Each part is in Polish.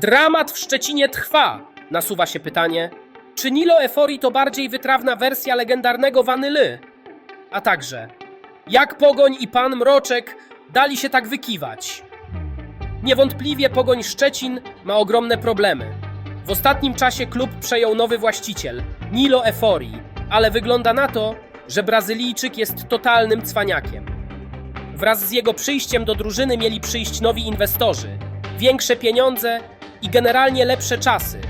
Dramat w Szczecinie trwa. Nasuwa się pytanie, czy Nilo Efori to bardziej wytrawna wersja legendarnego Wanyly? A także, jak Pogoń i Pan Mroczek dali się tak wykiwać? Niewątpliwie Pogoń Szczecin ma ogromne problemy. W ostatnim czasie klub przejął nowy właściciel, Nilo Efori, ale wygląda na to, że Brazylijczyk jest totalnym cwaniakiem. Wraz z jego przyjściem do drużyny mieli przyjść nowi inwestorzy, większe pieniądze i generalnie lepsze czasy,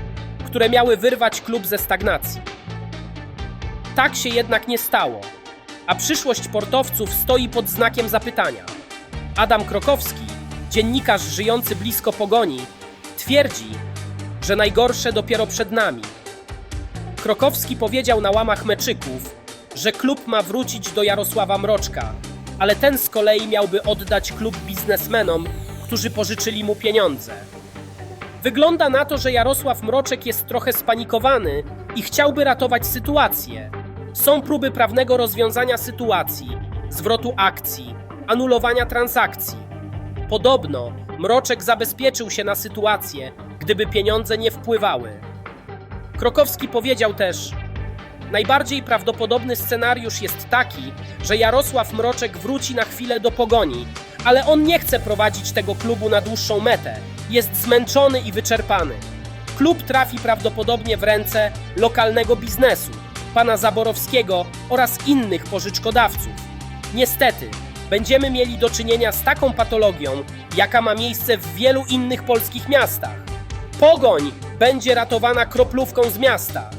które miały wyrwać klub ze stagnacji. Tak się jednak nie stało, a przyszłość portowców stoi pod znakiem zapytania. Adam Krokowski, dziennikarz żyjący blisko pogoni, twierdzi, że najgorsze dopiero przed nami. Krokowski powiedział na łamach meczyków, że klub ma wrócić do Jarosława Mroczka, ale ten z kolei miałby oddać klub biznesmenom, którzy pożyczyli mu pieniądze. Wygląda na to, że Jarosław Mroczek jest trochę spanikowany i chciałby ratować sytuację. Są próby prawnego rozwiązania sytuacji, zwrotu akcji, anulowania transakcji. Podobno Mroczek zabezpieczył się na sytuację, gdyby pieniądze nie wpływały. Krokowski powiedział też: Najbardziej prawdopodobny scenariusz jest taki, że Jarosław Mroczek wróci na chwilę do pogoni, ale on nie chce prowadzić tego klubu na dłuższą metę. Jest zmęczony i wyczerpany. Klub trafi prawdopodobnie w ręce lokalnego biznesu, pana Zaborowskiego oraz innych pożyczkodawców. Niestety, będziemy mieli do czynienia z taką patologią, jaka ma miejsce w wielu innych polskich miastach. Pogoń będzie ratowana kroplówką z miasta.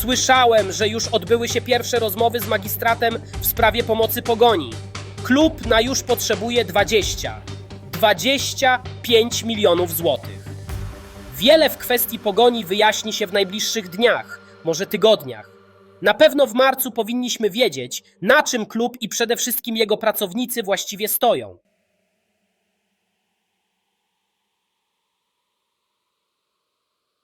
Słyszałem, że już odbyły się pierwsze rozmowy z magistratem w sprawie pomocy pogoni. Klub na już potrzebuje 20. 25 milionów złotych. Wiele w kwestii pogoni wyjaśni się w najbliższych dniach, może tygodniach. Na pewno w marcu powinniśmy wiedzieć, na czym klub i przede wszystkim jego pracownicy właściwie stoją.